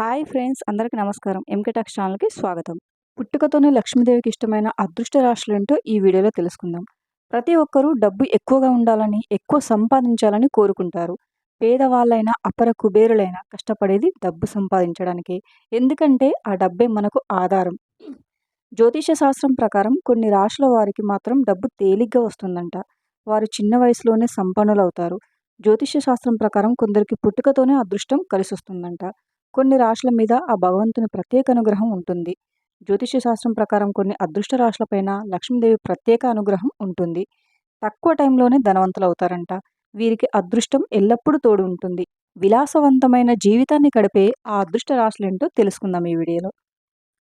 Hi friends అందరికీ నమస్కారం. MK talks ఛానల్కి స్వాగతం. పుట్టుకతోనే లక్ష్మీదేవికి ఇష్టమైన అదృష్ట రాశులు ఏంటో ఈ వీడియోలో తెలుసుకుందాం. ప్రతి ఒక్కరూ డబ్బు ఎక్కువగా ఉండాలని ఎక్కువ సంపాదించాలని కోరుకుంటారు. పేదవాళ్ళైనా అపర కుబేరులైనా కష్టపడేది డబ్బు సంపాదించడానికి. ఎందుకంటే ఆ డబ్బే మనకు ఆధారం. జ్యోతిష శాస్త్రం ప్రకారం కొన్ని రాశుల వారికి మాత్రం డబ్బు తేలిగ్గా వస్తుందంట. వారు చిన్న వయసులోనే సంపన్నులవుతారు. జ్యోతిష శాస్త్రం ప్రకారం కొందరికి పుట్టుకతోనే అదృష్టం కలిసి వస్తుందంట కొన్ని రాశుల మీద ఆ భగవంతుని ప్రత్యేక అనుగ్రహం ఉంటుంది. జ్యోతిష శాస్త్రం ప్రకారం కొన్ని అదృష్ట రాశులపైన లక్ష్మీదేవి ప్రత్యేక అనుగ్రహం ఉంటుంది. తక్కువ టైంలోనే ధనవంతులు అవుతారంట వీరికి అదృష్టం ఎల్లప్పుడూ తోడు ఉంటుంది విలాసవంతమైన జీవితాన్ని గడిపే ఆ అదృష్ట రాశులేంటో తెలుసుకుందాం ఈ వీడియోలో.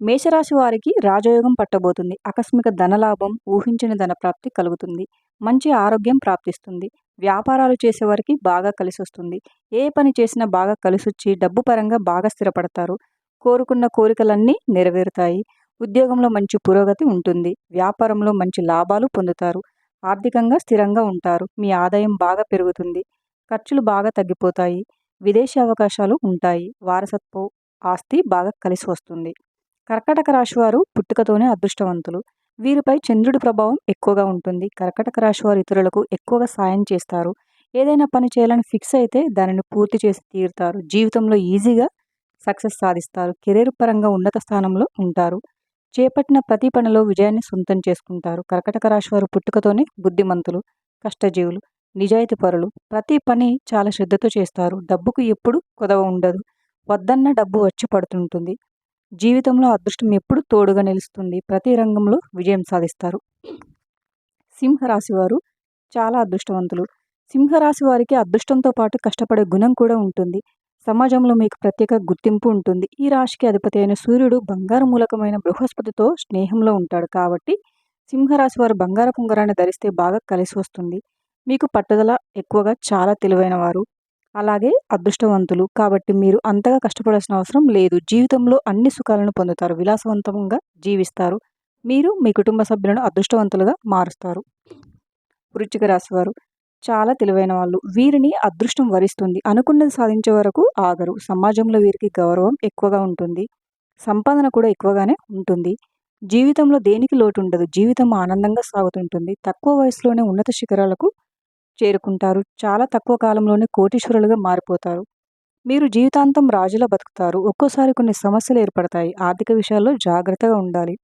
మేషరాశి వారికి రాజయోగం పట్టబోతుంది. ఆకస్మిక ధనలాభం ఊహించిన ధన ప్రాప్తి కలుగుతుంది. మంచి ఆరోగ్యం ప్రాప్తిస్తుంది. వ్యాపారాలు చేసేవారికి బాగా కలిసి వస్తుంది ఏ పని చేసినా బాగా కలిసొచ్చి డబ్బు పరంగా బాగా స్థిరపడతారు. కోరుకున్న కోరికలన్నీ నెరవేరుతాయి. ఉద్యోగంలో మంచి పురోగతి ఉంటుంది. వ్యాపారంలో మంచి లాభాలు పొందుతారు. ఆర్థికంగా స్థిరంగా ఉంటారు. మీ ఆదాయం బాగా పెరుగుతుంది. ఖర్చులు బాగా తగ్గిపోతాయి. విదేశీ అవకాశాలు ఉంటాయి. వారసత్వ ఆస్తి బాగా కలిసి వస్తుంది కర్కటక రాశి వారు పుట్టుకతోనే అదృష్టవంతులు. వీరిపై చంద్రుడి ప్రభావం ఎక్కువగా ఉంటుంది. కర్కటక రాశి వారు ఇతరులకు ఎక్కువగా సాయం చేస్తారు. ఏదైనా పని చేయాలని ఫిక్స్ అయితే దానిని పూర్తి చేసి తీరుతారు. జీవితంలో ఈజీగా సక్సెస్ సాధిస్తారు. కెరీర్ పరంగా ఉన్నత స్థానంలో ఉంటారు. చేపట్టిన ప్రతి పనిలో విజయాన్ని సొంతం చేసుకుంటారు. కర్కటక రాశి వారు పుట్టుకతోనే బుద్ధిమంతులు కష్టజీవులు నిజాయితీ పరులు. ప్రతి పని చాలా శ్రద్ధతో చేస్తారు. డబ్బుకు ఎప్పుడు కొదవ ఉండదు. వద్దన్న డబ్బు వచ్చి పడుతుంటుంది. జీవితంలో అదృష్టం ఎప్పుడు తోడుగా నిలుస్తుంది? ప్రతి రంగంలో విజయం సాధిస్తారు. సింహరాశి వారు చాలా అదృష్టవంతులు. సింహరాశి వారికి అదృష్టంతో పాటు కష్టపడే గుణం కూడా ఉంటుంది. సమాజంలో మీకు ప్రత్యేక గుర్తింపు ఉంటుంది. ఈ రాశికి అధిపతి అయిన సూర్యుడు బంగారు మూలకమైన బృహస్పతితో స్నేహంలో ఉంటాడు కాబట్టి సింహరాశి వారు బంగారు పొంగరాన్ని ధరిస్తే బాగా కలిసి వస్తుంది. మీకు పట్టుదల ఎక్కువగా చాలా తెలివైన వారు అలాగే అదృష్టవంతులు. కాబట్టి మీరు అంతగా కష్టపడాల్సిన అవసరం లేదు. జీవితంలో అన్ని సుఖాలను పొందుతారు. విలాసవంతంగా జీవిస్తారు. మీరు మీ కుటుంబ సభ్యులను అదృష్టవంతులుగా మారుస్తారు. వృచ్చిక రాశివారు చాలా తెలివైన వాళ్ళు. వీరిని అదృష్టం వరిస్తుంది. అనుకున్నది సాధించే వరకు ఆగరు. సమాజంలో వీరికి గౌరవం ఎక్కువగా ఉంటుంది. సంపాదన కూడా ఎక్కువగానే ఉంటుంది. జీవితంలో దేనికి లోటు ఉండదు. జీవితం ఆనందంగా సాగుతుంటుంది. తక్కువ వయసులోనే ఉన్నత శిఖరాలకు చేరుకుంటారు. చాలా తక్కువ కాలంలోనే కోటీశ్వరులుగా మారిపోతారు. మీరు జీవితాంతం రాజులా బతుకుతారు. ఒక్కోసారి కొన్ని సమస్యలు ఏర్పడతాయి. ఆర్థిక విషయాల్లో జాగ్రత్తగా ఉండాలి.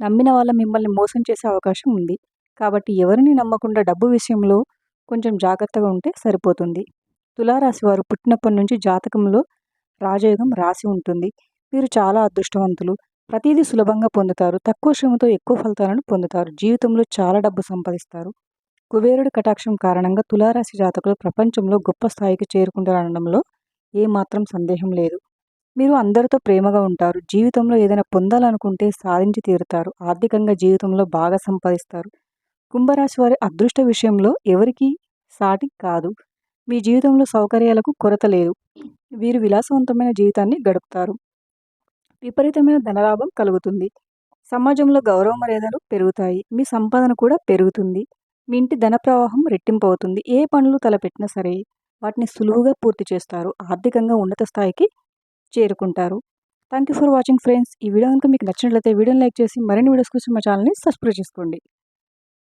నమ్మిన వాళ్ళ మిమ్మల్ని మోసం చేసే అవకాశం ఉంది. కాబట్టి ఎవరిని నమ్మకుండా డబ్బు విషయంలో కొంచెం జాగ్రత్తగా ఉంటే సరిపోతుంది. తులారాశి వారు పుట్టినప్పటి నుంచి జాతకంలో రాజయోగం రాసి ఉంటుంది. మీరు చాలా అదృష్టవంతులు. ప్రతిదీ సులభంగా పొందుతారు. తక్కువ శ్రమతో ఎక్కువ ఫలితాలను పొందుతారు. జీవితంలో చాలా డబ్బు సంపాదిస్తారు. కుబేరుడి కటాక్షం కారణంగా తులారాశి జాతకులు ప్రపంచంలో గొప్ప స్థాయికి చేరుకుంటారనడంలో ఏమాత్రం సందేహం లేదు. మీరు అందరితో ప్రేమగా ఉంటారు. జీవితంలో ఏదైనా పొందాలనుకుంటే సాధించి తీరుతారు. ఆర్థికంగా జీవితంలో బాగా సంపాదిస్తారు. కుంభరాశి వారి అదృష్ట విషయంలో ఎవరికి సాటి కాదు. మీ జీవితంలో సౌకర్యాలకు కొరత లేదు. వీరు విలాసవంతమైన జీవితాన్ని గడుపుతారు. విపరీతమైన ధనలాభం కలుగుతుంది. సమాజంలో గౌరవ మర్యాదలు పెరుగుతాయి. మీ సంపాదన కూడా పెరుగుతుంది. మీ ఇంటి ధన ప్రవాహం రెట్టింపు అవుతుంది ఏ పనులు తలపెట్టినా సరే వాటిని సులువుగా పూర్తి చేస్తారు. ఆర్థికంగా ఉన్నత స్థాయికి చేరుకుంటారు. Thank you for watching friends ఈ వీడియో కనుక మీకు నచ్చినట్లయితే వీడియోని లైక్ చేసి మరిన్ని వీడియోస్ కోసం మా ఛానల్ని సబ్స్క్రైబ్ చేసుకోండి.